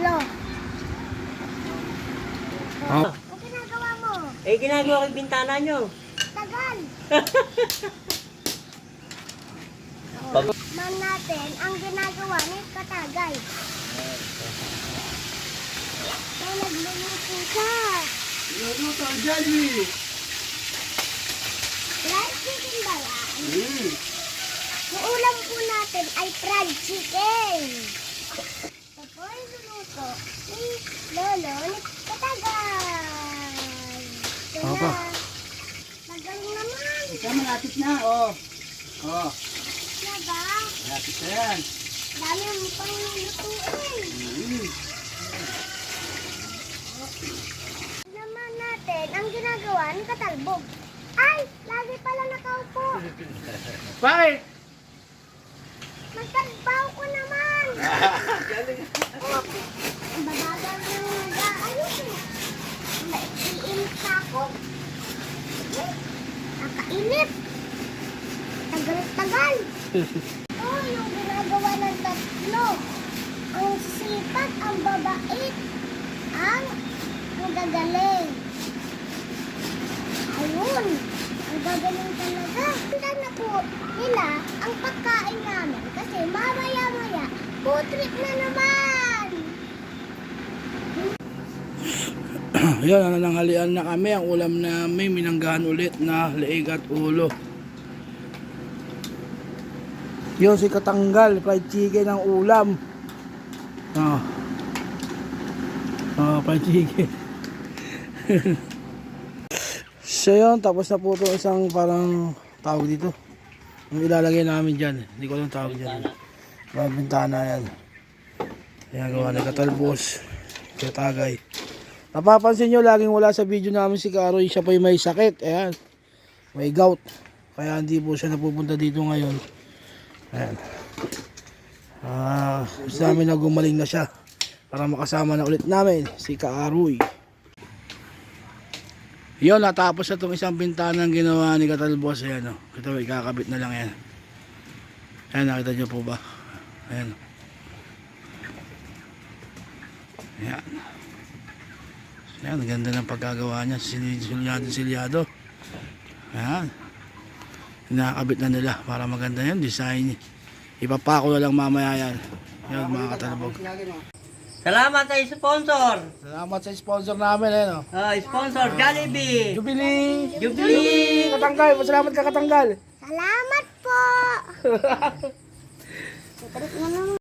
tatlo. Oh. Ah. Ginagawa mo? Eh, ginagawa ko yung bintana nyo. Tagal. Pag Ma'am natin, ang ginagawa ni Katagay. Ay, nagluluto siya. Nagluluto ang Jollibee. Fried chicken ba yan? Mm. Yung ulam po natin ay fried chicken. Ay luluto ni Lolo ni Katagay. Kaya, Apa? magaling naman. Ika, malapit na. Oh. Oh. Na ba? Malapit na yan. Dami mo pang lulutuin. Mm. naman natin ang ginagawa ni Katalbog. Ay, lagi pala nakaupo. Bakit? Magtrabaho ko naman. oh, Nakainit. Tagal-tagal. oh, yung ginagawa ng tatlo. Ang sipag, ang babait, ang ang gagaling. Ayun, ang gagaling talaga. Tanda na po nila ang pagkain namin kasi mamaya-maya, food trip na naman. Yan, ang nanghalian na kami. Ang ulam namin, minanggahan ulit na leeg at ulo. Yun, si Katanggal, fried chicken ang ulam. Oh. Oh, fried chicken. so yun, tapos na po itong isang parang tawag dito. Ang ilalagay namin dyan. Hindi ko alam tawag dyan. Mga bintana yan. Ayan, gawa na katalbos. Katagay. Napapansin nyo, laging wala sa video namin si Karoy. Siya pa yung may sakit. Ayan. May gout. Kaya hindi po siya napupunta dito ngayon. Ayan. Ah, gusto namin na gumaling na siya. Para makasama na ulit namin si Kaaroy. Yun, natapos na itong isang bintana ng ginawa ni Katalbos. Ayan o. Ito, ikakabit na lang yan. Ayan, nakita nyo po ba? Ayan. Ayan. Ayan, ganda ng pagkagawa niya. Sil- Silyado, silyado. Ayan. Nakakabit na nila para maganda yan. Design. Ipapako na lang mamaya yan. Yan mga katalbog. Salamat sa sponsor. Salamat sa sponsor namin. Ayan o. Ah, sponsor Jollibee. Jubilee! Jubilee. Katanggal! Masalamat ka Katanggal! Salamat po.